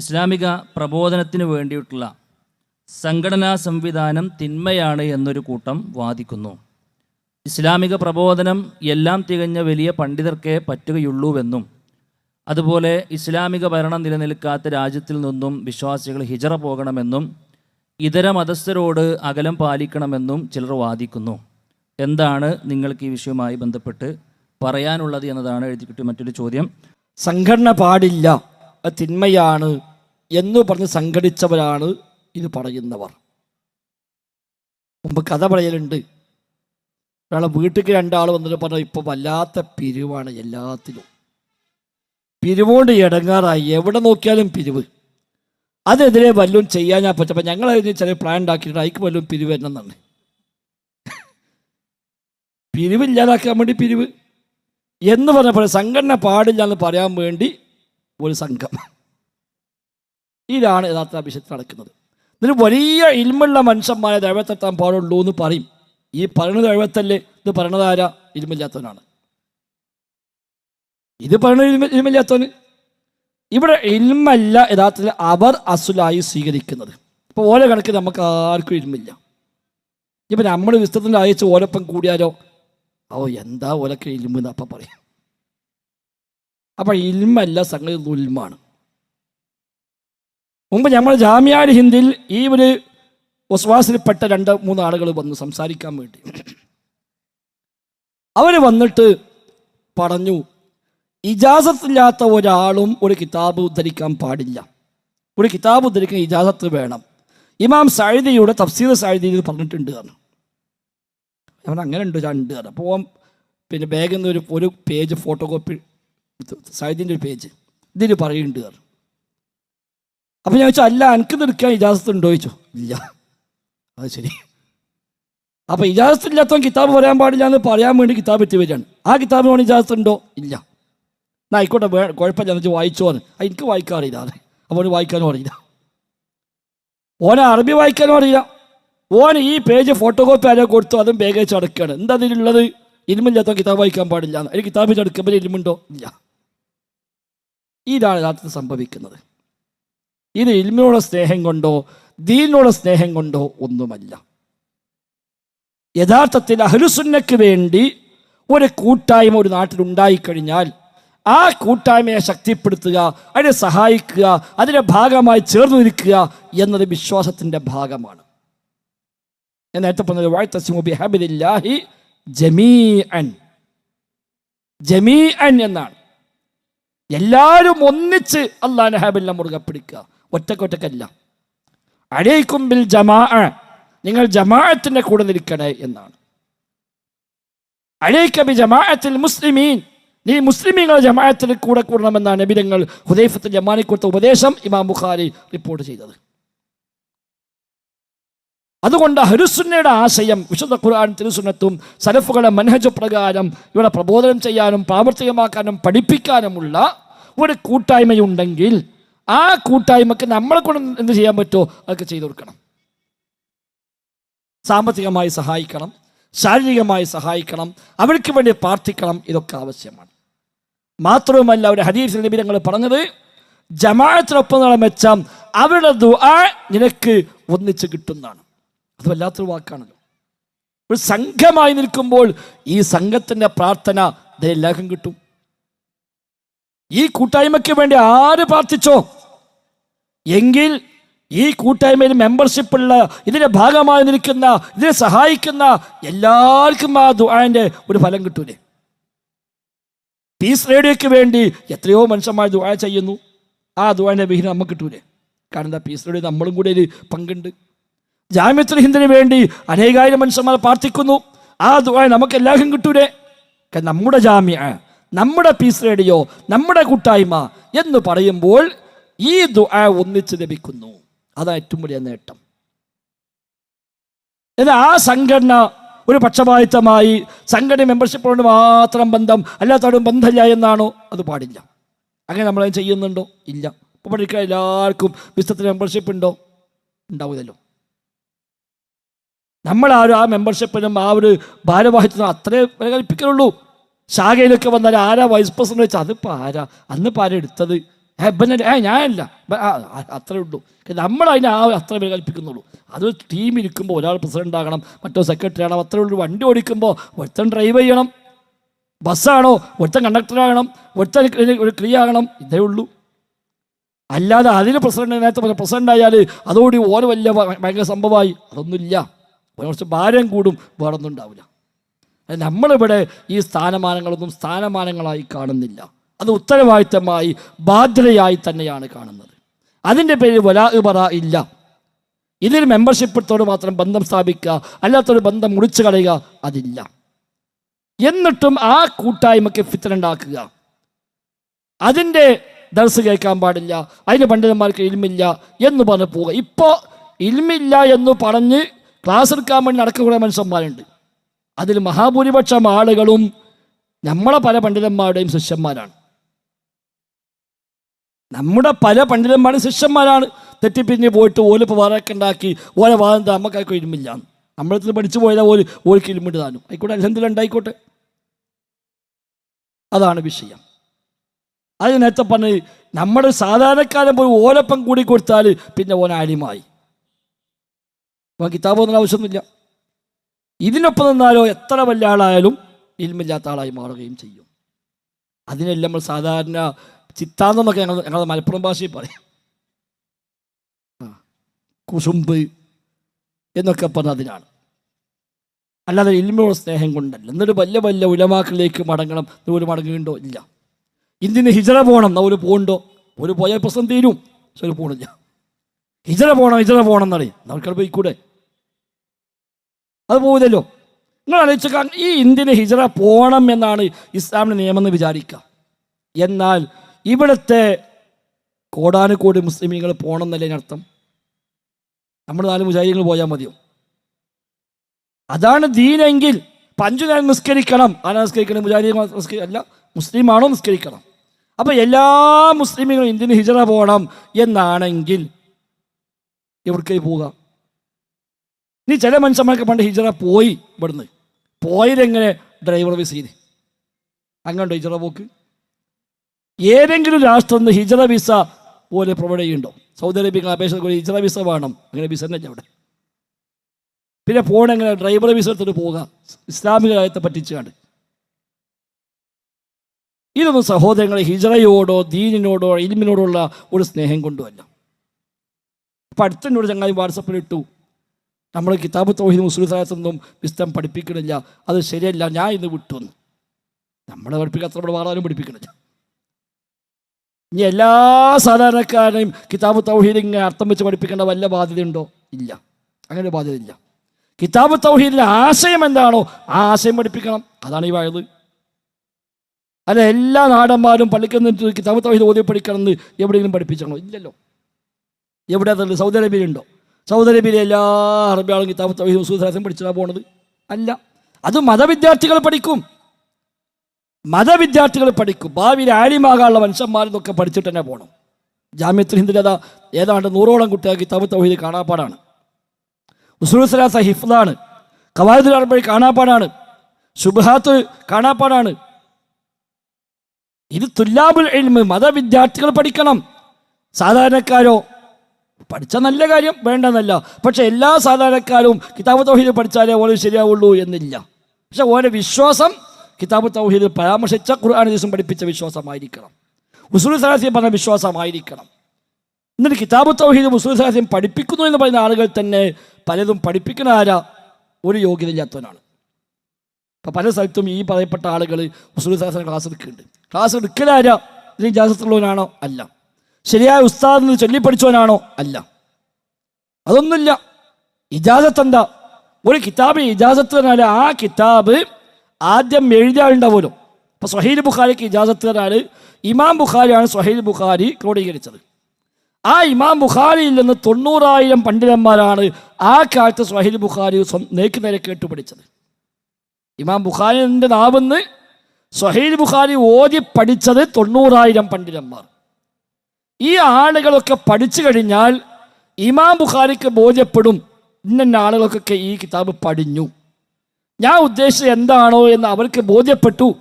ഇസ്ലാമിക പ്രബോധനത്തിന് വേണ്ടിയിട്ടുള്ള സംഘടനാ സംവിധാനം തിന്മയാണ് എന്നൊരു കൂട്ടം വാദിക്കുന്നു. ഇസ്ലാമിക പ്രബോധനം എല്ലാം തികഞ്ഞ വലിയ പണ്ഡിതർക്കേ പറ്റുകയുള്ളൂവെന്നും അതുപോലെ ഇസ്ലാമിക ഭരണം നിലനിൽക്കാത്ത രാജ്യത്തിൽ നിന്നും വിശ്വാസികൾ ഹിജറ പോകണമെന്നും ഇതര മതസ്ഥരോട് അകലം പാലിക്കണമെന്നും ചിലർ വാദിക്കുന്നു. എന്താണ് നിങ്ങൾക്ക് ഈ വിഷയവുമായി ബന്ധപ്പെട്ട് പറയാനുള്ളത് എന്നതാണ് എഴുതി കിട്ടിയ മറ്റൊരു ചോദ്യം. സംഘടന പാടില്ല തിന്മയാണ്. എന്ന് പറഞ്ഞ് സംഘടിച്ചവരാണ് ഇത് പറയുന്നവർ. മുമ്പ് കഥ പറയലുണ്ട്. ഒരാളെ വീട്ടിലേക്ക് രണ്ടാൾ വന്നിട്ട് പറഞ്ഞു ഇപ്പോൾ വല്ലാത്ത പിരിവാണ് എല്ലാത്തിലും. പിരിവുകൊണ്ട് ഇടങ്ങാറായി എവിടെ നോക്കിയാലും പിരിവ്. അതെതിരെ വല്ലതും ചെയ്യാൻ ഞാൻ പറ്റും. അപ്പം ഞങ്ങൾ അതിന് ചില പ്ലാൻ ഉണ്ടാക്കിയിട്ട് അതിക്ക് വല്ലതും പിരിവ് വരണം എന്നാണ് പിരിവില്ലാതാക്കാൻ വേണ്ടി പിരിവ്. എന്ന് പറഞ്ഞപ്പോൾ സംഘടന പാടില്ല എന്ന് പറയാൻ വേണ്ടി ഒരു സംഘം. ഇതാണ് യഥാർത്ഥ അഭിഷേകത്തിൽ നടക്കുന്നത്. ഇതിന് വലിയ ഇൽമുള്ള മനുഷ്യന്മാരെ ദൈവത്തെത്താൻ പാടുള്ളൂ എന്ന് പറയും. ഈ പറയുന്നത് ദൈവത്തല്ലേ? ഇത് പറയണതാര ഇരുമില്ലാത്തവനാണ് ഇത് പറയുന്നത് ഇരുമില്ലാത്തവന് ഇവിടെ ഇൽമല്ല യഥാർത്ഥത്തിൽ അവർ അസുലായി സ്വീകരിക്കുന്നത്. ഇപ്പോൾ ഓരോ കണക്ക് നമുക്ക് ആർക്കും ഇൽമില്ല. ഇപ്പം നമ്മൾ വിസ്തൃതിന്റെ അയച്ച് ഓരോപ്പം കൂടിയാലോ? ഓ എന്താ ഓലൊക്കെ ഇൽമെന്ന് അപ്പം പറയും. അപ്പം ഇൽമല്ല സംഗതി ദുൽമാണ് മുമ്പ് നമ്മൾ ജാമ്യാൽ ഹിന്ദിൽ ഈ ഒരു ഉസ്വാസിൽപ്പെട്ട രണ്ട് മൂന്ന് ആളുകൾ വന്ന് സംസാരിക്കാൻ വേണ്ടി. അവർ വന്നിട്ട് പറഞ്ഞു ഇജാസത്തില്ലാത്ത ഒരാളും ഒരു കിതാബ് ഉദ്ധരിക്കാൻ പാടില്ല. ഒരു കിതാബ് ഉദ്ധരിക്കാൻ ഇജാസത്ത് വേണം. ഇമാം സായുധയുടെ തഫ്സീർ സായുധയിൽ പറഞ്ഞിട്ടുണ്ട് കാരണം അവൻ അങ്ങനെ ഉണ്ട് രണ്ട് കാരണം അപ്പോൾ പിന്നെ ബാഗിൽ നിന്ന് ഒരു ഒരു പേജ് ഫോട്ടോ കോപ്പി സാഹിത്യന്റെ ഒരു പേജ്. ഇതിൽ പറയുന്നുണ്ട് പറഞ്ഞു അപ്പം ഞാൻ ചോദിച്ചു അല്ല എനിക്ക് എടുക്കാൻ ഇജാസത്ത് ഉണ്ടോ ചോദിച്ചു. ഇല്ല. അത് ശരി. അപ്പം ഇജാസത്ത് ഇല്ലാത്തവൻ കിതാബ് പറയാൻ പാടില്ല എന്ന് പറയാൻ വേണ്ടി കിതാബ് എത്തി വരികയാണ്. ആ കിതാബിനോട് ഇജാസത്ത് ഉണ്ടോ ഇല്ല. എന്നാ ആയിക്കോട്ടെ വേ കുഴപ്പമില്ല എന്ന് വായിച്ചു വായിച്ചോ എന്ന് എനിക്ക് വായിക്കാൻ അറിയില്ല അത്. അപ്പോൾ വായിക്കാനും അറിയില്ല. ഓനെ അറബി വായിക്കാനും അറിയില്ല. ഓൻ ഈ പേജ് ഫോട്ടോ കോപ്പി ആരോ കൊടുത്തു അതും ബാഗ് വെച്ച് അടക്കുകയാണ് എന്താ അതിലുള്ളത്? ഇരുമില്ലാത്ത കിതാബ് വായിക്കാൻ പാടില്ല. അതിന് കിതാബ് അടക്കുമ്പോൾ ഇരുമുണ്ടോ ഇല്ല. ഇതാണ് യഥാർത്ഥത്തിൽ സംഭവിക്കുന്നത്. ഇത് ഇൽമിനോട് സ്നേഹം കൊണ്ടോ ദീനോട് സ്നേഹം കൊണ്ടോ ഒന്നുമല്ല. യഥാർത്ഥത്തിൽ അഹ്ലുസുന്നക്ക് വേണ്ടി ഒരു കൂട്ടായ്മ ഒരു നാട്ടിൽ ഉണ്ടായിക്കഴിഞ്ഞാൽ ആ കൂട്ടായ്മയെ ശക്തിപ്പെടുത്തുക അതിനെ സഹായിക്കുക അതിന്റെ ഭാഗമായി ചേർന്ന് നിൽക്കുക എന്നത് വിശ്വാസത്തിന്റെ ഭാഗമാണ്. ഞാൻ നേരത്തെ പറഞ്ഞത് ജമീ അൻ ജമീ അൻ എന്നാണ്. എല്ലാവരും ഒന്നിച്ച് അള്ളാഹ് ഹാബില്ല മുറുകെ പിടിക്കുക. ഒറ്റക്കൊറ്റക്കല്ല. അഴയിക്കും ബിൽ ജമാ നിങ്ങൾ ജമാഅത്തിന്റെ കൂടെ നിൽക്കണേ എന്നാണ്. അഴയിക്കബി ജമാഅത്തിൽ മുസ്ലിമീൻ. നീ മുസ്ലിമീങ്ങളെ ജമാഅത്തിൽ കൂടെ കൂടണമെന്നാണ് നബിതങ്ങൾ ഹുദൈഫത്ത് ജമാനി കൊടുത്ത ഉപദേശം ഇമാം ബുഖാരി റിപ്പോർട്ട് ചെയ്തത്. അതുകൊണ്ട് ഹരുസുന്നയുടെ ആശയം വിശുദ്ധ ഖുർആൻ തിരുസുന്നത്തും സലഫുകളുടെ മനഹജ പ്രകാരം ഇവിടെ പ്രബോധനം ചെയ്യാനും പ്രാവർത്തികമാക്കാനും പഠിപ്പിക്കാനുമുള്ള ഒരു കൂട്ടായ്മയുണ്ടെങ്കിൽ ആ കൂട്ടായ്മക്ക് നമ്മളെ കൊണ്ട് എന്ത് ചെയ്യാൻ പറ്റുമോ അതൊക്കെ ചെയ്തു കൊടുക്കണം. സാമ്പത്തികമായി സഹായിക്കണം ശാരീരികമായി സഹായിക്കണം അവർക്ക് വേണ്ടി പ്രാർത്ഥിക്കണം ഇതൊക്കെ ആവശ്യമാണ്. മാത്രവുമല്ല ഒരു ഹരീഫ് നബി ഞങ്ങൾ പറഞ്ഞത് ജമാഅത്തിനൊപ്പം മെച്ചം അവരുടെ ദുആ നിനക്ക് ഒന്നിച്ച് കിട്ടുന്നതാണ്. അത് വല്ലാത്തൊരു വാക്കാണല്ലോ ഒരു സംഘമായി നിൽക്കുമ്പോൾ ഈ സംഘത്തിന്റെ പ്രാർത്ഥന ഇതെല്ലാവർക്കും കിട്ടും. ഈ കൂട്ടായ്മയ്ക്ക് വേണ്ടി ആര് പ്രാർത്ഥിച്ചോ? എങ്കിൽ ഈ കൂട്ടായ്മയിൽ മെമ്പർഷിപ്പ് ഉള്ള ഇതിന്റെ ഭാഗമായി നിൽക്കുന്ന ഇതിനെ സഹായിക്കുന്ന എല്ലാവർക്കും ആ ദുആന്റെ ഒരു ഫലം കിട്ടൂലേ? പീസ് റേഡിയോയ്ക്ക് വേണ്ടി എത്രയോ മനുഷ്യന്മാർ ദുആ ചെയ്യുന്നു. ആ ദുആന്റെ വിഹിതം നമുക്ക് കിട്ടൂലേ? കാരണം എന്താ? പീസ് റേഡിയോ നമ്മളും കൂടി ഒരു പങ്കുണ്ട്. ജാമ്യത്തിൽ ഹിന്ദിന് വേണ്ടി അനേകായിരം മനുഷ്യന്മാർ പ്രാർത്ഥിക്കുന്നു. ആ ദുആ നമുക്ക് എല്ലാവർക്കും കിട്ടൂലേ നമ്മുടെ ജാമ്യ നമ്മുടെ പീസ് റേഡിയോ നമ്മുടെ കൂട്ടായ്മ എന്ന് പറയുമ്പോൾ ഈ ദുആ ഒന്നിച്ച് ലഭിക്കുന്നു. അതാണ് ഏറ്റവും വലിയ നേട്ടം. എന്നാൽ ആ സംഘടന ഒരു പക്ഷപാതിത്വമായി സംഘടന മെമ്പർഷിപ്പോട് മാത്രം ബന്ധം അല്ലാത്തവരും ബന്ധമില്ല എന്നാണോ? അത് പാടില്ല. അങ്ങനെ നമ്മളത് ചെയ്യുന്നുണ്ടോ? ഇല്ല. ഇപ്പോൾ പഠിക്കാൻ എല്ലാവർക്കും വിശ്വത്തിന് മെമ്പർഷിപ്പ് ഉണ്ടോ? ഉണ്ടാവില്ലല്ലോ. നമ്മളാരും ആ മെമ്പർഷിപ്പിനും ആ ഒരു ഭാരവാഹിത്വം അത്രേ വില കൽപ്പിക്കുന്നുള്ളൂ ശാഖയിലൊക്കെ വന്നാൽ ആരാ വൈസ് പ്രസിഡന്റ് വെച്ചാൽ അതിപ്പോൾ ആരാ? അന്ന് ആരാ എടുത്തത്? ഹെബനല്ല ഏ ഞാനല്ല അത്രേ ഉള്ളൂ. നമ്മൾ അതിനെ ആ അത്ര പേര് കൽപ്പിക്കുന്നുള്ളൂ. അത് ടീം ഇരിക്കുമ്പോൾ ഒരാൾ പ്രസിഡന്റ് ആകണം മറ്റോ സെക്രട്ടറി ആകണം അത്രേ ഉള്ളൂ. വണ്ടി ഓടിക്കുമ്പോൾ ഒരുത്തൻ ഡ്രൈവ് ചെയ്യണം ബസ്സാണോ ഒരുത്തൻ കണ്ടക്ടറാകണം ഒരുത്തൻ ഒരു ക്രിയ ആകണം ഇതേ ഉള്ളൂ. അല്ലാതെ അതിന് പ്രസിഡന്റ് നേരത്തെ പറഞ്ഞ പ്രസിഡന്റ് ആയാൽ അതോടി ഓരോ വലിയ ഭയങ്കര സംഭവമായി. അതൊന്നുമില്ല. കുറച്ച് ഭാരം കൂടും വേറൊന്നും ഉണ്ടാവില്ല. നമ്മളിവിടെ ഈ സ്ഥാനമാനങ്ങളൊന്നും സ്ഥാനമാനങ്ങളായി കാണുന്നില്ല. അത് ഉത്തരവാദിത്തമായി ബാധ്യതയായി തന്നെയാണ് കാണുന്നത്. അതിന്റെ പേര് വലാ ഇല്ല. ഇതിൽ മെമ്പർഷിപ്പത്തോട് മാത്രം ബന്ധം സ്ഥാപിക്കുക അല്ലാത്തൊരു ബന്ധം മുറിച്ചു കളയുക അതില്ല. എന്നിട്ടും ആ കൂട്ടായ്മയ്ക്ക് ഫിത്തനുണ്ടാക്കുക. അതിന്റെ ദർസ് കേൾക്കാൻ പാടില്ല അതിന് പണ്ഡിതന്മാർക്ക് ഇൽമില്ല എന്ന് പറഞ്ഞ് പോവുക. ഇപ്പോൾ ഇൽമില്ല എന്ന് പറഞ്ഞ് ക്ലാസ് എടുക്കാൻ വേണ്ടി നടക്കുന്ന കുറേ മനുഷ്യന്മാരുണ്ട്. അതിൽ മഹാഭൂരിപക്ഷം ആളുകളും നമ്മളെ പല പണ്ഡിതന്മാരുടെയും ശിഷ്യന്മാരാണ്. നമ്മുടെ പല പണ്ഡിതന്മാരും ശിഷ്യന്മാരാണ് തെറ്റിപ്പിരിഞ്ഞ് പോയിട്ട് ഓലിപ്പോൾ വാറൊക്കെ ഉണ്ടാക്കി ഓലെ വാദം നമുക്കൊക്കെ ഇരുമില്ല നമ്മളത്തിൽ പഠിച്ചു പോയാൽ ഓൽ ഓർക്ക് ഇരുമിട്ട് താനും. ആയിക്കോട്ടെ അല്ലെന്തെങ്കിലും ഉണ്ടായിക്കോട്ടെ അതാണ് വിഷയം. അത് നേരത്തെ പറഞ്ഞ് നമ്മുടെ സാധാരണക്കാരൻ പോയി ഓലപ്പം കൂടി കൊടുത്താൽ പിന്നെ ഓൻ അപ്പോൾ കിതാബ് ഒന്നും ആവശ്യമൊന്നുമില്ല. ഇതിനൊപ്പം നിന്നാലോ എത്ര വലിയ ആളായാലും ഇൽമില്ലാത്ത ആളായി മാറുകയും ചെയ്യും. അതിനെല്ലാം നമ്മൾ സാധാരണ ചിത്താന്തമൊക്കെ ഞങ്ങൾ ഞങ്ങളുടെ മലപ്പുറം ഭാഷയിൽ പറയും. കുസുമ്പ് എന്നൊക്കെ പറഞ്ഞ അതിനാണ്. അല്ലാതെ ഇൽമിയോട് സ്നേഹം കൊണ്ടല്ല. എന്നിട്ട് വലിയ വലിയ ഉലമാക്കളിലേക്ക് മടങ്ങണം. നൂൽ മടങ്ങുകയുണ്ടോ ഇല്ല. ഇന്ത്യന് ഹിജറ പോകണം. നൂൽ പോകണ്ടോ ഒരു പോയാൽ പ്രശ്നം തീരും. പക്ഷെ ഒരു പോകണില്ല ഹിജറ പോകണം ഹിജറ പോകണം എന്നറിയാം. നമുക്ക് പോയിക്കൂടെ? അത് പോവില്ലല്ലോ നിങ്ങൾ ആലോചിച്ചാൽ ഈ ഇന്ത്യന് ഹിജറ പോകണം എന്നാണ് ഇസ്ലാമിന്റെ നിയമം എന്ന് വിചാരിക്കുക. എന്നാൽ ഇവിടുത്തെ കോടാനുകോടി മുസ്ലിമീങ്ങൾ പോകണം എന്നല്ലേ അതിനർത്ഥം നമ്മൾ നാല് മുജാഹിദികൾ പോയാൽ മതിയോ? അതാണ് ദീനെങ്കിൽ പഞ്ചു ഞാൻ നിസ്കരിക്കണം. ആരാ നിസ്കരിക്കണം? മുജാഹിദി നിസ്കരി അല്ല മുസ്ലിമാണോ നിസ്കരിക്കണം? അപ്പം എല്ലാ മുസ്ലിമീങ്ങളും ഇന്ത്യന് ഹിജറ പോകണം എന്നാണെങ്കിൽ എവിടേക്കായി പോവുക? നീ ചില മനുഷ്യന്മാർക്ക് പണ്ട് ഹിജറ പോയി ഇവിടുന്ന്. പോയതെങ്ങനെ ഡ്രൈവർ വിസയിൽ അങ്ങോട്ട് ഹിജറ പോക്ക്? ഏതെങ്കിലും രാഷ്ട്രം നിന്ന് ഹിജറ വിസ പോലെ പ്രൊവൈഡ് ചെയ്യുന്നുണ്ടോ? സൗദി അറേബ്യക്ക് അപേക്ഷ ഹിജറ വിസ വേണം. അങ്ങനെ വിസ തന്നെ അവിടെ. പിന്നെ പോണെങ്ങനെ ഡ്രൈവർ വിസ എടുത്തിട്ട് പോവുക? ഇസ്ലാമിക രാജ്യത്തെ പറ്റിച്ചാണ്ട്. ഇതൊന്നും സഹോദരങ്ങളെ ഹിജറയോടോ ദീനിനോടോ ഇൽമിനോടുള്ള ഒരു സ്നേഹം കൊണ്ടുവല്ല അപ്പം അടുത്തിനോട് ചങ്ങാതി വാട്സപ്പിൽ ഇട്ടു. നമ്മൾ കിതാബ് തോഹിദ് മുസ്ലിം സാഹസൊന്നും വിസ്തം പഠിപ്പിക്കണില്ല. അത് ശരിയല്ല ഞാൻ ഇന്ന് വിട്ടു നമ്മളെ പഠിപ്പിക്കാത്ത നമ്മൾ വേറെ പഠിപ്പിക്കണില്ല. ഇനി എല്ലാ സാധാരണക്കാരെയും കിതാബ് തൗഹീദ് ഇങ്ങനെ അർത്ഥം വെച്ച് പഠിപ്പിക്കേണ്ട വല്ല ബാധ്യതയുണ്ടോ? ഇല്ല. അങ്ങനെ ഒരു ബാധ്യതയില്ല കിതാബ് തൗഹീദിന്റെ ആശയം എന്താണോ ആ ആശയം പഠിപ്പിക്കണം. അതാണ് ഈ വയത്. അല്ല എല്ലാ നാടന്മാരും പള്ളിക്കുന്നിട്ട് കിതാബ് തൗഹീദ് ഓതി പഠിക്കണം എന്ന് എവിടെയെങ്കിലും പഠിപ്പിച്ചണോ ഇല്ലല്ലോ. എവിടെ അതുണ്ട് സൗദി അറേബ്യയിലുണ്ടോ? സൗദി അറേബ്യയിലെ എല്ലാ അറബിയാളും കിതാബ് തൗഹീദ് മുസ്ലിം പഠിച്ചാണ് പോണത്. അല്ല അത് മതവിദ്യാർത്ഥികൾ പഠിക്കും. മതവിദ്യാർത്ഥികൾ പഠിക്കും. ഭാവിയിൽ ആലിമാകാനുള്ള മനുഷ്യന്മാരെന്നൊക്കെ പഠിച്ചിട്ട് തന്നെ പോകണം ജാമ്യത്തിൽ ഹിന്ദിലത ഏതാണ്ട് നൂറോളം കുട്ടികൾ കിതാബ് തൗഹീദ് കാണാപ്പാടാണ്. ഉസുൽ സലാസ ഹിഫ്ലാണ് കവായദുൽ അറബി കാണാപ്പാടാണ്. ശുബഹാത്ത് കാണാപ്പാടാണ്. ഇത് തുല്ലാബുൽ ഇൽമ് മതവിദ്യാർത്ഥികൾ പഠിക്കണം. സാധാരണക്കാരോ പഠിച്ച നല്ല കാര്യം വേണ്ടെന്നല്ല. പക്ഷെ എല്ലാ സാധാരണക്കാരും കിതാബ് തൗഹീദ് പഠിച്ചാലേ ഓരോ ശരിയാവുള്ളൂ എന്നില്ല. പക്ഷെ ഓരോ വിശ്വാസം കിതാബ് തൗഹീദ് പരാമർശിച്ച ഖുർആൻ ദിവസം പഠിപ്പിച്ച വിശ്വാസമായിരിക്കണം. ഉസൂൽ സലാസിയം പറഞ്ഞ വിശ്വാസമായിരിക്കണം. എന്നിട്ട് കിതാബ് തൗഹീദ് ഉസൂൽ സലാസിയം പഠിപ്പിക്കുന്നു എന്ന് പറയുന്ന ആളുകൾ തന്നെ പലതും പഠിപ്പിക്കുന്ന ആരാ? ഒരു യോഗ്യതയില്ലാത്തവനാണ്. ഇപ്പം പല സ്ഥലത്തും ഈ പറയപ്പെട്ട ആളുകൾ ഉസൂൽ സലാസിന് ക്ലാസ് എടുക്കുന്നുണ്ട്. ക്ലാസ് എടുക്കലാരാ? ഇതിന് ജാസത്തുള്ളവനാണോ അല്ല. ശരിയായ ഉസ്താദ് എന്ന് ചൊല്ലിപ്പടിച്ചവനാണോ അല്ല. അതൊന്നുമില്ല. ഇജാസത്ത് എന്താ ഒരു കിതാബ് ഇജാസത്ത് പറഞ്ഞാൽ ആ കിതാബ് ആദ്യം എഴുതിയാളുണ്ടാവുമല്ലോ അപ്പോൾ സഹീൽ ബുഖാരിക്ക് ഇജാസത്ത് പറഞ്ഞാൽ ഇമാം ബുഖാരിയാണ് സഹീൽ ബുഖാരി ക്രോഡീകരിച്ചത്. ആ ഇമാം ബുഖാരിയിൽ നിന്ന് തൊണ്ണൂറായിരം പണ്ഡിതന്മാരാണ് ആ കാലത്ത് സഹീൽ ബുഖാരി നേക്ക് നേരെ കേട്ടു പഠിച്ചത് ഇമാം ബുഖാരിന്റെ നാവെന്ന് സഹീൽ ബുഖാരി ഓതി പഠിച്ചത് തൊണ്ണൂറായിരം പണ്ഡിതന്മാർ. ഈ ആളുകളൊക്കെ പഠിച്ചു കഴിഞ്ഞാൽ ഇമാം ബുഖാരിക്ക് ബോധ്യപ്പെടും ഇന്ന ആളുകൾക്കൊക്കെ ഈ കിതാബ് പഠിഞ്ഞു. ഞാൻ ഉദ്ദേശിച്ചത് എന്താണോ എന്ന് അവർക്ക് ബോധ്യപ്പെട്ടു.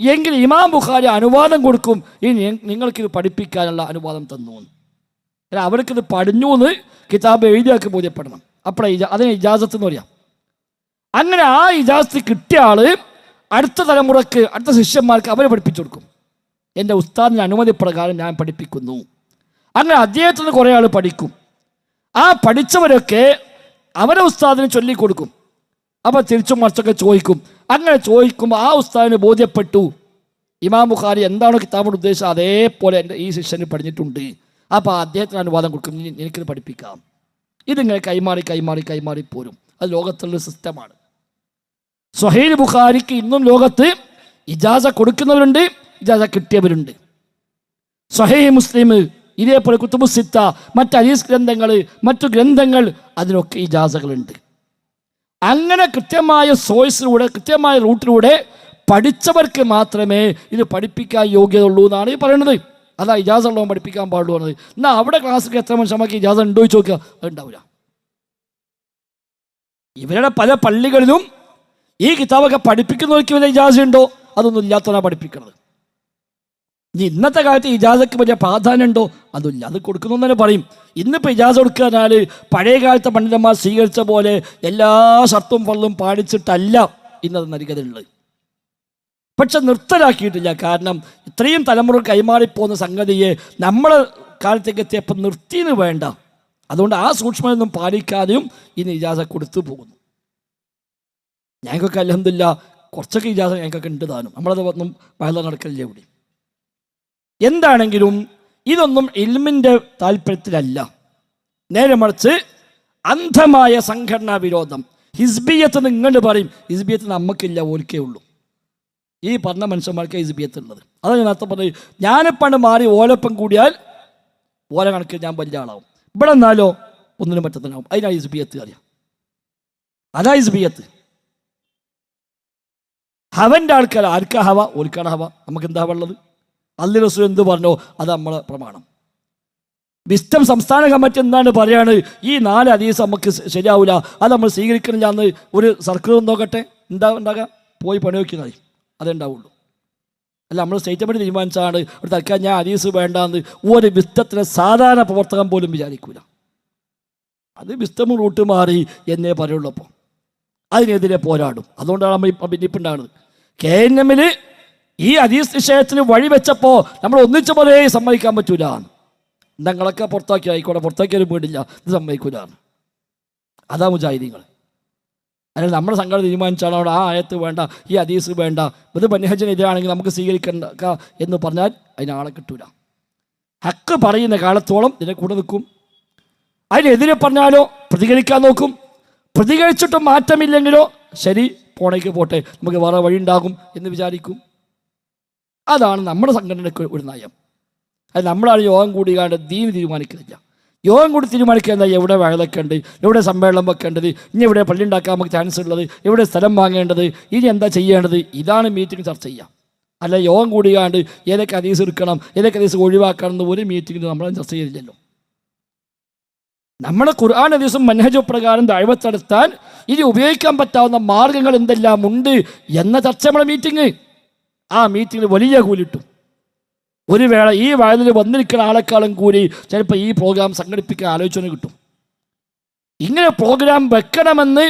എങ്കിൽ ഇമാം ബുഖാരി അനുവാദം കൊടുക്കും ഇനി നിങ്ങൾക്കിത് പഠിപ്പിക്കാനുള്ള അനുവാദം തന്നു. അല്ല, അവർക്കിത് പഠിഞ്ഞു എന്ന് കിതാബ് എഴുതിയാക്കി ബോധ്യപ്പെടണം. അപ്പോൾ അതിന് ഇജാസത്ത് എന്ന് പറയാം. അങ്ങനെ ആ ഇജാസത്ത് കിട്ടിയ ആൾ അടുത്ത തലമുറയ്ക്ക് അടുത്ത ശിഷ്യന്മാർക്ക് അവരെ പഠിപ്പിച്ചു കൊടുക്കും. എന്റെ ഉസ്താദിന്റെ അനുമതി പ്രകാരം ഞാൻ പഠിപ്പിക്കുന്നു. അങ്ങനെ അദ്ദേഹത്തിൽ നിന്ന് കുറേ ആൾ പഠിക്കും. ആ പഠിച്ചവരൊക്കെ അവരെ ഉസ്താദിന് ചൊല്ലിക്കൊടുക്കും. അപ്പോൾ തിരിച്ചും മറിച്ചൊക്കെ ചോദിക്കും. അങ്ങനെ ചോദിക്കുമ്പോൾ ആ ഉസ്താദിന് ബോധ്യപ്പെട്ടു. ഇമാം ബുഖാരി എന്താണോ കിതാബോട് ഉദ്ദേശിച്ചത് അതേപോലെ എന്റെ ഈ ശിഷ്യന് പഠിച്ചിട്ടുണ്ട്. അപ്പോൾ അദ്ദേഹത്തിന് അനുവാദം കൊടുക്കും. "ഇനി എനിക്കിത് പഠിപ്പിക്കാം. ഇതിങ്ങനെ കൈമാറി കൈമാറി കൈമാറി പോരും. അത് ലോകത്തുള്ള സിസ്റ്റമാണ്. സൊഹൈൽ ബുഖാരിക്ക് ഇന്നും ലോകത്ത് ഇജാസ കൊടുക്കുന്നവരുണ്ട് ഇജാസ കിട്ടിയവരുണ്ട്. സൊഹൈ മുസ്ലിം ഇതേപോലെ കുത്തുബുസിത്ത മറ്റ് അരീസ് ഗ്രന്ഥങ്ങൾ മറ്റു ഗ്രന്ഥങ്ങൾ അതിനൊക്കെ ഇജാസകളുണ്ട്. അങ്ങനെ കൃത്യമായ സോഴ്സിലൂടെ കൃത്യമായ റൂട്ടിലൂടെ പഠിച്ചവർക്ക് മാത്രമേ ഇത് പഠിപ്പിക്കാൻ യോഗ്യത ഉള്ളൂ എന്നാണ് ഈ പറയുന്നത്. അതാ ഇജാസ ഉള്ളവൻ പഠിപ്പിക്കാൻ പാടുള്ളൂ എന്നത് എന്നാൽ അവിടെ ക്ലാസ്സിൽ എത്ര മനുഷ്യമാക്കി ഇജാസ ഉണ്ടോ ചോദിക്കുക? അതുണ്ടാവില്ല ഇവരുടെ പല പള്ളികളിലും ഈ കിതാബൊക്കെ പഠിപ്പിക്കുന്നവർക്ക് ഇവരെ ഇജാസ ഉണ്ടോ അതൊന്നും ഇല്ലാത്തവനാണ് പഠിപ്പിക്കുന്നത്. ഇനി ഇന്നത്തെ കാലത്ത് ഇജാസക്ക് വലിയ പ്രാധാന്യം ഉണ്ടോ അതില്ല അത് കൊടുക്കുന്നു തന്നെ പറയും. ഇന്നിപ്പോൾ ഇജാസ കൊടുക്കാനാൽ പഴയ കാലത്തെ പണ്ഡിതന്മാർ സ്വീകരിച്ച പോലെ എല്ലാ ഷർത്തും പള്ളും പാടിച്ചിട്ടല്ല ഇന്നത് നൽകതുള്ളത് പക്ഷെ നിർത്തലാക്കിയിട്ടില്ല. കാരണം ഇത്രയും തലമുറ കൈമാറിപ്പോകുന്ന സംഗതിയെ നമ്മളെ കാലത്തേക്ക് എത്തിയപ്പോൾ നിർത്തിയെന്ന് വേണ്ട. അതുകൊണ്ട് ആ സൂക്ഷ്മതൊന്നും പാലിക്കാതെയും ഇന്ന് ഇജാസ കൊടുത്തു പോകുന്നു. ഞങ്ങൾക്കൊക്കെ അലഹമില്ല കുറച്ചൊക്കെ ഇജാസ ഞങ്ങൾക്കൊക്കെ ഉണ്ട് താനും. നമ്മളത് ഒന്നും വയല നടക്കലില്ല ഇവിടെ? എന്താണെങ്കിലും ഇതൊന്നും ഇൽമിന്റെ താല്പര്യത്തിലല്ല. നേരെ മറിച്ച് അന്ധമായ സംഘടനാ വിരോധം. ഹിസ്ബിയത്ത് നിങ്ങൾ പറയും ഹിസ്ബിയത്ത് നമുക്കില്ല ഓൽക്കേ ഉള്ളൂ. ഈ പറഞ്ഞ മനുഷ്യന്മാർക്ക് ഹിസ്ബിയത്ത് ഉള്ളത്. അതാണ് ഞാൻ നേരത്തെ പറഞ്ഞത്. ഞാനിപ്പണ്ട് മാറി ഓലപ്പം കൂടിയാൽ ഓല കണക്കിൽ ഞാൻ വലിയ ആളാവും. ഇവിടെ എന്നാലോ ഒന്നിനും പറ്റത്തിനാവും അതിനാണ് ഹിസ്ബിയത്ത് അറിയാം. അതാ ഹിസ്ബിയത്ത്. ഹവന്റെ ആൾക്കാർ ആർക്കാ ഹവ? ഓൽക്കാണ് ഹവ. നമുക്ക് എന്താ ഉള്ളത്? അല്ലി റസൂൽ എന്ത് പറഞ്ഞു? അത് നമ്മളെ പ്രമാണം. വിസ്റ്റം സംസ്ഥാന കമ്മിറ്റി എന്താണ് പറയാണ് ഈ നാല് അതീസ് നമുക്ക് ശരിയാവില്ല അത് നമ്മൾ സ്വീകരിക്കണില്ല എന്ന് ഒരു സർക്കിൾ നോക്കട്ടെ. എന്താ ഉണ്ടാകാം? പോയി പണി വയ്ക്കുന്ന മതി അതേ ഉണ്ടാവുള്ളൂ. അല്ല നമ്മൾ സ്റ്റേറ്റ് കമ്മിറ്റി തീരുമാനിച്ചാണ് ഒരു തൽക്കാലം ഞാൻ അതീസ് വേണ്ടാന്ന്. ഒരു വിസ്റ്റത്തിലെ സാധാരണ പ്രവർത്തകൻ പോലും വിചാരിക്കൂല. അത് വിസ്റ്റം റൂട്ട് മാറി എന്നേ പറയുള്ളൂ അപ്പോൾ. അതിനെതിരെ പോരാടും. അതുകൊണ്ടാണ് നമ്മൾ ഇപ്പം ഭിന്നിപ്പുണ്ടാകുന്നത് കെ എൻ എമ്മിൽ ഈ അതീസ് വിഷയത്തിന് വഴിവെച്ചപ്പോൾ നമ്മൾ ഒന്നിച്ച പോലെ സമ്മതിക്കാൻ പറ്റൂല. ഞങ്ങളൊക്കെ പുറത്താക്കി ആയിക്കോട്ടെ പുറത്താക്കിയാലും വീടില്ല. ഇത് സമ്മതിക്കൂല. അതാ മുജാഹിദീങ്ങൾ. അല്ലെങ്കിൽ നമ്മുടെ സംഘടന തീരുമാനിച്ചാണ് അവിടെ ആ ആയത്ത് വേണ്ട ഈ അതീസ് വേണ്ട. ഇത് ബന്യഹജനെതിരാണെങ്കിൽ നമുക്ക് സ്വീകരിക്കണ്ട എന്ന് പറഞ്ഞാൽ അതിനാളെ കിട്ടൂല. ഹക്ക് പറയുന്ന കാലത്തോളം ഇതിനെ കൂടെ നിൽക്കും. അതിനെതിരെ പറഞ്ഞാലോ പ്രതികരിക്കാൻ നോക്കും. പ്രതികരിച്ചിട്ടും മാറ്റമില്ലെങ്കിലോ ശരി പോണേക്ക് പോട്ടെ. നമുക്ക് വേറെ വഴി ഉണ്ടാകും എന്ന് വിചാരിക്കും. അതാണ് നമ്മുടെ സംഘടനയ്ക്ക് ഒരു നയം. അത് നമ്മളാണ് യോഗം കൂടിയാണ്ട് ദീപ് തീരുമാനിക്കുന്നില്ല. യോഗം കൂടി തീരുമാനിക്കുന്നത് എവിടെ വയലക്കേണ്ടത് എവിടെ സമ്മേളനം വെക്കേണ്ടത് ഇനി എവിടെ പള്ളി ഉണ്ടാക്കാൻ നമുക്ക് ചാൻസ് ഉള്ളത്? എവിടെ സ്ഥലം വാങ്ങേണ്ടത്? ഇനി എന്താ ചെയ്യേണ്ടത്? ഇതാണ് മീറ്റിംഗ് ചർച്ച ചെയ്യുക അല്ല യോഗം കൂടിയാണ്ട് ഏതൊക്കെ അതീസ് എടുക്കണം? ഏതൊക്കെ അതീസ് ഒഴിവാക്കണം എന്ന് ഒരു മീറ്റിംഗിൽ നമ്മൾ ചർച്ച ചെയ്തില്ലല്ലോ. നമ്മുടെ ഖുർആൻ ദിവസം മനഹജ പ്രകാരം ദൈവത്തെടുത്താൻ ഇനി ഉപയോഗിക്കാൻ പറ്റാവുന്ന മാർഗങ്ങൾ എന്തെല്ലാം ഉണ്ട് എന്ന ചർച്ച നമ്മുടെ മീറ്റിംഗ് ആ മീറ്റിങ്ങിൽ വലിയ കൂലിട്ടും. ഒരു വേള ഈ വയലിൽ വന്നിരിക്കുന്ന ആളെക്കാളും കൂലി ചിലപ്പോൾ ഈ പ്രോഗ്രാം സംഘടിപ്പിക്കാൻ ആലോചന കിട്ടും. ഇങ്ങനെ പ്രോഗ്രാം വെക്കണമെന്ന്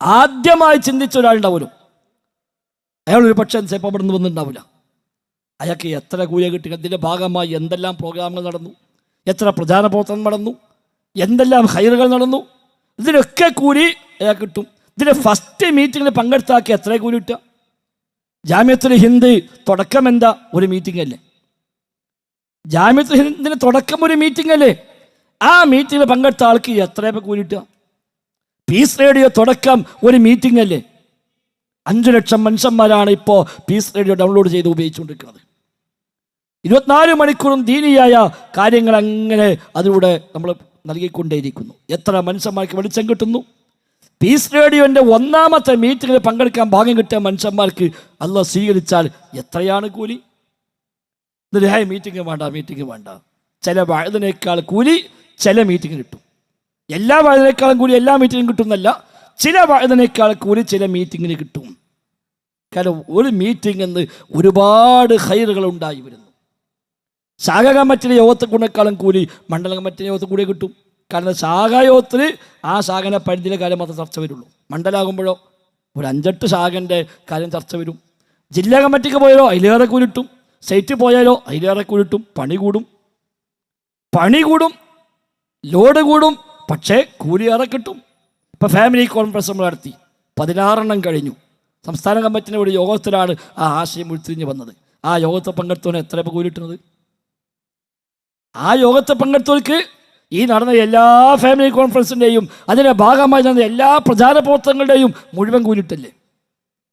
ആദ്യമായി ചിന്തിച്ച ഒരാളുണ്ടാവുമല്ലോ അയാൾ ഒരു പക്ഷേ ചിലപ്പോൾ അവിടെ നിന്ന് വന്നിട്ടുണ്ടാവില്ല. അയാൾക്ക് എത്ര കൂലിയ കിട്ടി? അതിന്റെ ഭാഗമായി എന്തെല്ലാം പ്രോഗ്രാമുകൾ നടന്നു? എത്ര പ്രധാന പ്രവർത്തനം നടന്നു? എന്തെല്ലാം ഹൈറുകൾ നടന്നു? ഇതിനൊക്കെ കൂലി അയാൾ കിട്ടും. ഇതിന്റെ ഫസ്റ്റ് മീറ്റിങ്ങിൽ പങ്കെടുത്താക്കി എത്ര കൂലി കിട്ടുക? ജാമ്യത്തുൽ ഹിന്ദ് തുടക്കം എന്താ ഒരു മീറ്റിംഗ് അല്ലേ? ജാമ്യത്തിൽ ഹിന്ദിന് തുടക്കം ഒരു മീറ്റിംഗ് അല്ലേ? ആ മീറ്റിംഗിൽ പങ്കെടുത്ത ആൾക്ക് എത്ര കൂലി കിട്ടുക? പീസ് റേഡിയോ തുടക്കം ഒരു മീറ്റിംഗ് അല്ലേ? അഞ്ചു ലക്ഷം മനുഷ്യന്മാരാണ് ഇപ്പോൾ പീസ് റേഡിയോ ഡൗൺലോഡ് ചെയ്ത് ഉപയോഗിച്ചുകൊണ്ടിരിക്കുന്നത്. ഇരുപത്തിനാല് മണിക്കൂറും ദീനിയായ കാര്യങ്ങൾ അങ്ങനെ അതിലൂടെ നമ്മൾ നൽകിക്കൊണ്ടേയിരിക്കുന്നു. എത്ര മനുഷ്യന്മാർക്ക് വെളിച്ചം കിട്ടുന്നു? പീസ് റേഡിയോന്റെ ഒന്നാമത്തെ മീറ്റിങ്ങിൽ പങ്കെടുക്കാൻ ഭാഗ്യം കിട്ടിയ മനുഷ്യന്മാർക്ക് അല്ല സ്വീകരിച്ചാൽ എത്രയാണ് കൂലി? എന്നിട്ട് ഹായ് മീറ്റിംഗ് വേണ്ട മീറ്റിംഗ് വേണ്ട. ചില വഴുതിനേക്കാൾ കൂലി ചില മീറ്റിംഗ് കിട്ടും. എല്ലാ വഴുതിനേക്കാളും കൂലി എല്ലാ മീറ്റിംഗും കിട്ടുന്നല്ല ചില വഴുതിനേക്കാൾ കൂലി ചില മീറ്റിങ്ങിന് കിട്ടും. കാരണം ഒരു മീറ്റിംഗ് എന്ന് ഒരുപാട് ഹൈറുകൾ ഉണ്ടായി വരുന്നു. ശാഖ കമ്മിറ്റിയുടെ യോഗത്തെ കൂടെക്കാളും കൂലി മണ്ഡല കമ്മിറ്റിയുടെ യോഗത്തിൽ കൂടി കിട്ടും. കാരണം ശാഖയോത്തിൽ ആ ശാഖന പരിധിയിലെ കാര്യം മാത്രം ചർച്ച വരുള്ളൂ. മണ്ഡലാകുമ്പോഴോ ഒരു അഞ്ചെട്ട് ശാഖന്റെ കാര്യം ചർച്ച വരും. ജില്ലാ കമ്മിറ്റിക്ക് പോയാലോ അതിലേറെ കൂലിട്ടും സ്റ്റേറ്റ് പോയാലോ അതിലേറെ കൂലിട്ടും പണി കൂടും. പണി കൂടും. ലോഡ് കൂടും. പക്ഷേ കൂലി ഏറെ കിട്ടും. ഇപ്പോൾ ഫാമിലി കോൺഫറൻസ് നമ്മൾ നടത്തി. പതിനാറെണ്ണം കഴിഞ്ഞു. സംസ്ഥാന കമ്മിറ്റിന്റെ ഒരു യോഗത്തിലാണ് ആ ആശയം ഉരുത്തിരിഞ്ഞ് വന്നത്. ആ യോഗത്തെ പങ്കെടുത്തവന് എത്ര കൂലിട്ടുന്നത് ആ യോഗത്തെ പങ്കെടുത്തവർക്ക് ഈ നടന്ന എല്ലാ ഫാമിലി കോൺഫറൻസിന്റെയും അതിന്റെ ഭാഗമായി നടന്ന എല്ലാ പ്രചാര പ്രവർത്തനങ്ങളുടെയും മുഴുവൻ കൂലിട്ടല്ലേ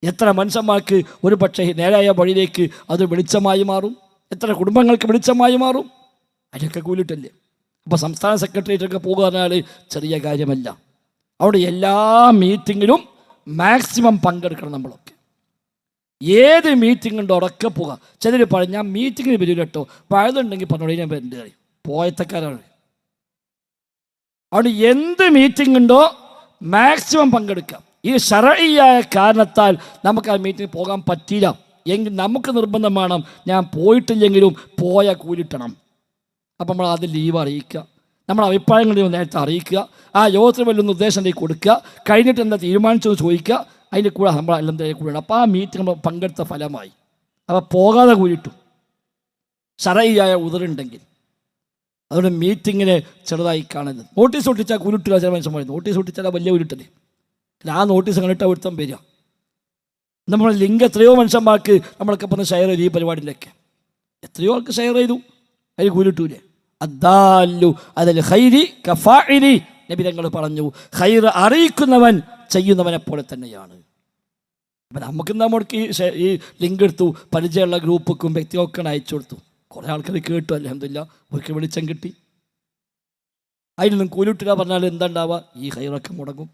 എത്ര മനുഷ്യന്മാർക്ക് ഒരു പക്ഷേ നേരായ വഴിയിലേക്ക് അത് വെളിച്ചമായി മാറും? എത്ര കുടുംബങ്ങൾക്ക് വെളിച്ചമായി മാറും? അതിനൊക്കെ കൂലിട്ടല്ലേ അപ്പോൾ സംസ്ഥാന സെക്രട്ടേറിയറ്റൊക്കെ പോകുക പറഞ്ഞാൽ ചെറിയ കാര്യമല്ല. അവിടെ എല്ലാ മീറ്റിങ്ങിലും മാക്സിമം പങ്കെടുക്കണം നമ്മളൊക്കെ. ഏത് മീറ്റിംഗ് ഉണ്ടോ അവിടെയൊക്കെ പോകാം. ചിലർ പറഞ്ഞാൽ മീറ്റിങ്ങിന് വരും കേട്ടോ പഴയതുണ്ടെങ്കിൽ പറഞ്ഞോളൂ ഞാൻ പറയും. പോയത്തക്കാരാണ്. അവിടെ എന്ത് മീറ്റിംഗ് ഉണ്ടോ മാക്സിമം പങ്കെടുക്കാം. ഈ ഷറയായ കാരണത്താൽ നമുക്ക് ആ മീറ്റിംഗ് പോകാൻ പറ്റില്ല എങ്കിൽ നമുക്ക് നിർബന്ധമാണ് ഞാൻ പോയിട്ടില്ലെങ്കിലും പോയ കൂലിട്ടണം അപ്പം നമ്മൾ അത് ലീവ് അറിയിക്കുക. നമ്മുടെ അഭിപ്രായങ്ങൾ നേരത്തെ അറിയിക്കുക. ആ യോഗത്തിന് വലിയ നിർദ്ദേശം കൊടുക്കുക. കഴിഞ്ഞിട്ട് എന്താ തീരുമാനിച്ചെന്ന് ചോദിക്കുക. അതിന്റെ കൂടെ നമ്മൾ എല്ലാം കൂടെ അപ്പോൾ ആ മീറ്റിംഗ് നമ്മൾ പങ്കെടുത്ത ഫലമായി. അപ്പോൾ പോകാതെ കൂലിട്ടു ശരയിയായ ഉതിരുണ്ടെങ്കിൽ അതുകൊണ്ട് മീറ്റിങ്ങിനെ ചെറുതായി കാണരുത്. നോട്ടീസ് ഒട്ടിച്ചാൽ കുരുട്ടുക ചില മനുഷ്യന്മാർ നോട്ടീസ് ഒട്ടിച്ചാൽ വലിയ ഉരുട്ടല്ലേ ആ നോട്ടീസ് കണ്ടിട്ട് ഒരുത്തം വരിക. നമ്മൾ ലിങ്ക് എത്രയോ മനുഷ്യന്മാർക്ക് നമ്മളൊക്കെ പറഞ്ഞ് ഷെയർ ചെയ്തു ഈ പരിപാടിയിലൊക്കെ. എത്രയോ ആൾക്ക് ഷെയർ ചെയ്തു. അതിൽ കുരുട്ടൂലേ? അദ്ദാലു അതിൽ ഹൈരി കഫാഇരി നബി തങ്ങൾ പറഞ്ഞു ഹൈർ അറിയിക്കുന്നവൻ ചെയ്യുന്നവനെ പോലെ തന്നെയാണ്. അപ്പം നമുക്ക് നമ്മൾക്ക് ഈ ഈ ലിങ്ക് എടുത്തു? പരിചയമുള്ള ഗ്രൂപ്പുക്കും വ്യക്തികൾക്കും അയച്ചു കൊടുത്തു. കുറേ ആൾക്കാർ കേട്ടു അലഹമില്ല ഒരിക്കൽ വെളിച്ചം കിട്ടി. അതിനൊന്നും കൂലിട്ടുക പറഞ്ഞാൽ എന്താ ഉണ്ടാവുക ഈ ഹൈറൊക്കെ മുടങ്ങും.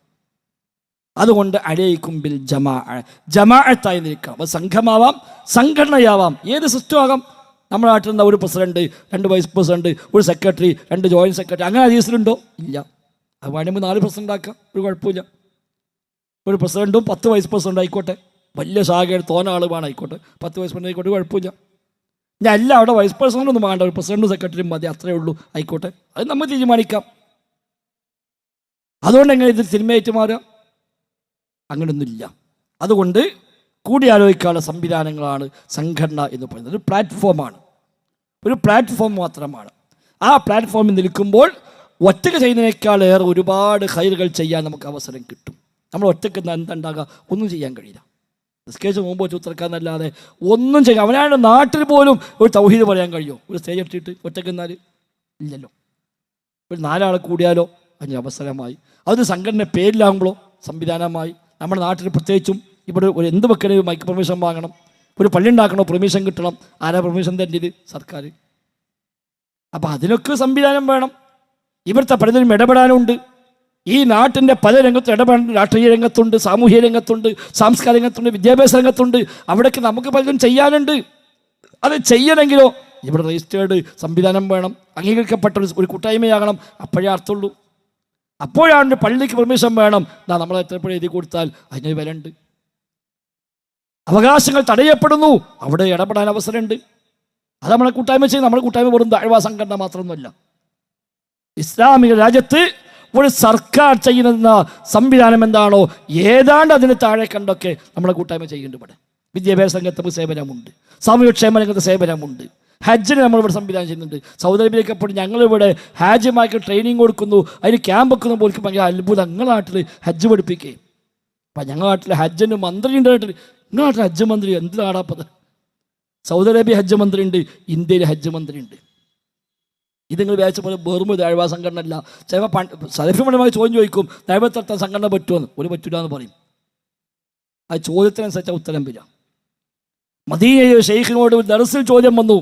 അതുകൊണ്ട് അഴയിക്കുമ്പിൽ ജമാ ജമാഅത്തായി നിൽക്കാം. അപ്പോൾ സംഘമാവാം സംഘടനയാവാം. ഏത് സിസ്റ്റം ആകാം നമ്മുടെ നാട്ടിൽ നിന്ന് ഒരു പ്രസിഡന്റ് രണ്ട് വൈസ് പ്രസിഡന്റ് ഒരു സെക്രട്ടറി രണ്ട് ജോയിന്റ് സെക്രട്ടറി അങ്ങനെ അതീസിലുണ്ടോ? ഇല്ല. അത് വേണമെങ്കിൽ നാല് പ്രസിഡന്റ് ആക്കാം. ഒരു കുഴപ്പമില്ല. ഒരു പ്രസിഡന്റും പത്ത് വൈസ് പ്രസിഡന്റ് ആയിക്കോട്ടെ. വലിയ ശാഖയുടെ തോന ആൾ വേണം ആയിക്കോട്ടെ. പത്ത് വൈസ് പ്രസിഡന്റ് ആയിക്കോട്ടെ കുഴപ്പമില്ല. ഞാൻ എല്ലാം അവിടെ വൈസ് പ്രസിഡന്റ് ഒന്നും വേണ്ട ഒരു പ്രസിഡന്റും സെക്രട്ടറിയും മതി അത്രേ ഉള്ളൂ. ആയിക്കോട്ടെ. അത് നമ്മൾ തീരുമാനിക്കാം. അതുകൊണ്ട് എങ്ങനെ ഇതിൽ സിനിമയായിട്ട് മാറുക? അങ്ങനെയൊന്നുമില്ല അതുകൊണ്ട് കൂടിയാലോചിക്കാനുള്ള സംവിധാനങ്ങളാണ് സംഘടന എന്ന് പറയുന്നത്. ഒരു പ്ലാറ്റ്ഫോമാണ് ഒരു പ്ലാറ്റ്ഫോം മാത്രമാണ്. ആ പ്ലാറ്റ്ഫോമിൽ നിൽക്കുമ്പോൾ ഒറ്റയ്ക്ക് ചെയ്യുന്നതിനേക്കാൾ ഏറെ ഒരുപാട് ഹൈറുകൾ ചെയ്യാൻ നമുക്ക് അവസരം കിട്ടും. നമ്മൾ ഒറ്റയ്ക്ക് എന്തുണ്ടാകുക ഒന്നും ചെയ്യാൻ കഴിയില്ല. നിസ്കരിച്ച് മുമ്പ് ചുത്തർക്കാന്നല്ലാതെ ഒന്നും ചെയ്യാം അവനാണ് നാട്ടിൽ പോലും ഒരു തൗഹീദ് പറയാൻ കഴിയുമോ ഒരു സ്റ്റേജ് ഇട്ടിട്ട് ഒറ്റയ്ക്ക് എന്നാൽ ഇല്ലല്ലോ. ഒരു നാലാൾ കൂടിയാലോ അതിന് അവസരമായി. അതൊരു സംഘടന പേരിലാകുമ്പോഴോ സംവിധാനമായി. നമ്മുടെ നാട്ടിൽ പ്രത്യേകിച്ചും ഇവിടെ ഒരു എന്ത് വെക്കണേ മൈക്ക് പെർമിഷൻ വാങ്ങണം. ഒരു പള്ളി ഉണ്ടാക്കണോ പെർമിഷൻ കിട്ടണം. ആരാ പെർമിഷൻ തരേണ്ടത്? സർക്കാർ. അപ്പോൾ അതിനൊക്കെ സംവിധാനം വേണം. ഇവിടുത്തെ പലതിനും ഇടപെടാനുണ്ട്. ഈ നാട്ടിന്റെ പല രംഗത്തും ഇടപെടേണ്ട രാഷ്ട്രീയ രംഗത്തുണ്ട് സാമൂഹ്യ രംഗത്തുണ്ട് സാംസ്കാരിക രംഗത്തുണ്ട് വിദ്യാഭ്യാസ രംഗത്തുണ്ട്. അവിടേക്ക് നമുക്ക് പലതും ചെയ്യാനുണ്ട്. അത് ചെയ്യണമെങ്കിലോ ഇവിടെ രജിസ്റ്റേർഡ് സംവിധാനം വേണം അംഗീകരിക്കപ്പെട്ട ഒരു- കൂട്ടായ്മയാകണം. അപ്പോഴേ അർത്ഥമുള്ളൂ. അപ്പോഴാണ് പള്ളിക്ക് പെർമിഷൻ വേണം. എന്നാ നമ്മൾ എത്രപ്പോഴും എഴുതി കൊടുത്താൽ അതിന് വിലയുണ്ട്. അവകാശങ്ങൾ തടയപ്പെടുന്നു. അവിടെ ഇടപെടാൻ അവസരമുണ്ട്. അത് നമ്മളെ കൂട്ടായ്മ ചെയ്യും. നമ്മുടെ കൂട്ടായ്മ വെറും താഴ്വാ സംഘടന മാത്രമൊന്നുമല്ല. ഇസ്ലാമിക രാജ്യത്ത് ഒരു സർക്കാർ ചെയ്യുന്ന സംവിധാനം എന്താണോ ഏതാണ്ട് അതിന് താഴെ കണ്ടൊക്കെ നമ്മളെ കൂട്ടായ്മ ചെയ്യുന്നുണ്ട് ഇവിടെ. വിദ്യാഭ്യാസ രംഗത്ത് സേവനമുണ്ട്. സാമൂഹ്യക്ഷേമ രംഗത്ത് സേവനമുണ്ട്. ഹജ്ജിന് നമ്മളിവിടെ സംവിധാനം ചെയ്യുന്നുണ്ട്. സൗദി അറേബ്യയിലേക്ക് എപ്പോഴും ഞങ്ങളിവിടെ ഹാജിമാർക്ക് ട്രെയിനിങ് കൊടുക്കുന്നു. അതിന് ക്യാമ്പ് വെക്കുന്ന പോലും ഭയങ്കര അത്ഭുതം. ഞങ്ങളുടെ നാട്ടിൽ ഹജ്ജ് പഠിപ്പിക്കുകയും അപ്പം ഞങ്ങളുടെ നാട്ടിൽ ഹജ്ജിന് മന്ത്രി ഉണ്ട് നാട്ടിൽ നിങ്ങളുടെ നാട്ടിൽ ഹജ്ജ് മന്ത്രി എന്ത് നാടാപ്പത് സൗദി അറേബ്യ ഹജ്ജ് മന്ത്രി ഉണ്ട് ഇന്ത്യയിൽ ഹജ്ജ് മന്ത്രി ഉണ്ട് ഇത് നിങ്ങൾ വിചാരിച്ച പോലെ ഒരു ദൈവ സംഘടന അല്ല ചിലപ്പോൾ പണ്ട് സലഫിമണമായി ചോദ്യം ചോദിക്കും ദൈവത്തർത്ഥ സംഘടന പറ്റുമെന്ന് ഒരു പറ്റില്ല എന്ന് പറയും. ആ ചോദ്യത്തിനനുസരിച്ച ഉത്തരം വരിക. മദീനയിലെ ഷെയ്ഖിനോട് ഒരു ദർസിൽ ചോദ്യം വന്നു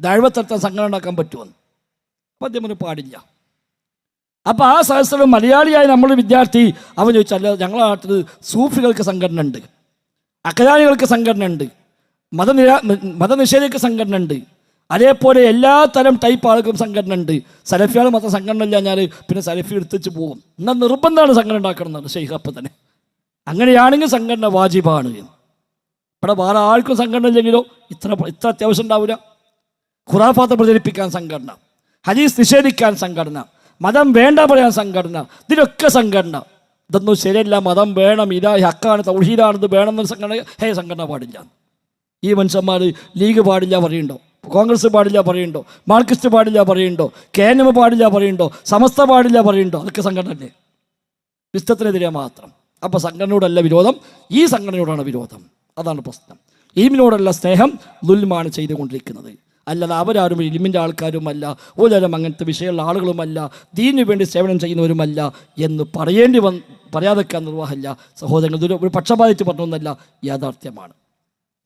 ദൈവത്തർത്ഥ സംഘടന ഉണ്ടാക്കാൻ പറ്റുമെന്ന് അപ്പം അദ്ദേഹം പറഞ്ഞു, പാടില്ല. അപ്പോൾ ആ സഹസ്രം മലയാളിയായ നമ്മുടെ വിദ്യാർത്ഥി അവൻ ചോദിച്ചല്ല ഞങ്ങളുടെ നാട്ടിൽ സൂഫികൾക്ക് സംഘടന ഉണ്ട് അക്കരാനികൾക്ക് സംഘടന ഉണ്ട് മതനിരാ മതനിഷേധക്ക് സംഘടന ഉണ്ട് അതേപോലെ എല്ലാ തരം ടൈപ്പ് ആൾക്കും സംഘടന ഉണ്ട്. സലഫിയാൾ മാത്രം സംഘടന ഇല്ല ഞാൻ പിന്നെ സലഫി എടുത്തുവെച്ച് പോകും. എന്നാൽ നിർബന്ധമാണ് സംഘടന ഉണ്ടാക്കണം എന്നാണ് ഷെയ്ഖ് അപ്പം തന്നെ. അങ്ങനെയാണെങ്കിൽ സംഘടന വാജിബാണ്. ഇവിടെ വേറെ ആൾക്കും സംഘടന ഇല്ലെങ്കിലോ ഇത്ര ഇത്ര അത്യാവശ്യം ഉണ്ടാവില്ല. ഖുറാഫാത്ത പ്രചരിപ്പിക്കാൻ സംഘടന. ഹദീസ് നിഷേധിക്കാൻ സംഘടന. മതം വേണ്ട പറയാൻ സംഘടന. ഇതിലൊക്കെ സംഘടന. ഇതൊന്നും ശരിയല്ല. മതം വേണം. ഇതാ ഹക്കാണ് തൗഹീദാണ് ഇത് വേണമെന്നൊരു സംഘടന ഹേ സംഘടന പാടില്ല. ഈ മനുഷ്യന്മാർ ലീഗ് പാടില്ല പറയുന്നുണ്ടോ? കോൺഗ്രസ് പാടില്ല പറയുന്നുണ്ടോ മാർക്സിസ്റ്റ് പാടില്ല പറയുന്നുണ്ടോ കെ എൻ എം പാടില്ല പറയുന്നുണ്ടോ സമസ്ത പാടില്ല പറയുന്നുണ്ടോ അതൊക്കെ സംഘടനയല്ലേ വിശ്വത്തിനെതിരെ മാത്രം. അപ്പോൾ സംഘടനയോടല്ല വിരോധം. ഈ സംഘടനയോടാണ് വിരോധം. അതാണ് പ്രശ്നം. ഇലിമിനോടുള്ള സ്നേഹം ദുൽമാണ് ചെയ്തുകൊണ്ടിരിക്കുന്നത്. അല്ലാതെ അവരാരും ഇലിമിന്റെ ആൾക്കാരുമല്ല ഓരോരും അങ്ങനത്തെ വിഷയമുള്ള ആളുകളുമല്ല ദീനു വേണ്ടി സേവനം ചെയ്യുന്നവരുമല്ല എന്ന് പറയേണ്ടി വന്ന് പറയാതെക്കാൻ നിർവാഹമില്ല സഹോദരങ്ങൾ ഒരു പക്ഷപാതിച്ച് പറഞ്ഞൊന്നല്ല യാഥാർത്ഥ്യമാണ്.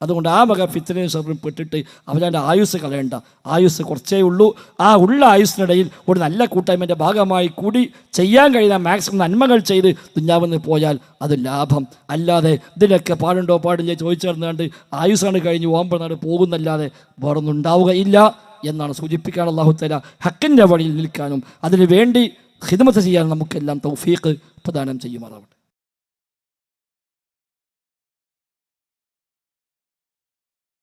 അതുകൊണ്ട് ആ വക ഫിത്തനയും ഷെറിനും പെട്ടിട്ട് അവനവന്റെ ആയുസ് കളയണ്ട. ആയുസ് കുറച്ചേ ഉള്ളൂ. ആ ഉള്ള ആയുസ്സിനിടയിൽ ഒരു നല്ല കൂട്ടായ്മന്റെ ഭാഗമായി കൂടി ചെയ്യാൻ കഴിയുന്ന മാക്സിമം നന്മകൾ ചെയ്ത് തുഞ്ഞാവുന്ന പോയാൽ അത് ലാഭം. അല്ലാതെ ഇതിനൊക്കെ പാടുണ്ടോ പാടില്ലേ ചോദിച്ചു നടന്നുകൊണ്ട് ആയുസ്സാണ് കഴിഞ്ഞ് ഓമ്പനാട് പോകുന്നല്ലാതെ വേറൊന്നുണ്ടാവുകയില്ല എന്നാണ് സൂചിപ്പിക്കാൻ അള്ളാഹുത്തല ഹക്കിന്റെ വഴിയിൽ നിൽക്കാനും അതിനു വേണ്ടി ഹിദമത്ത് ചെയ്യാൻ നമുക്കെല്ലാം തൗഫീഖ് പ്രദാനം ചെയ്യുമാറാവട്ടെ.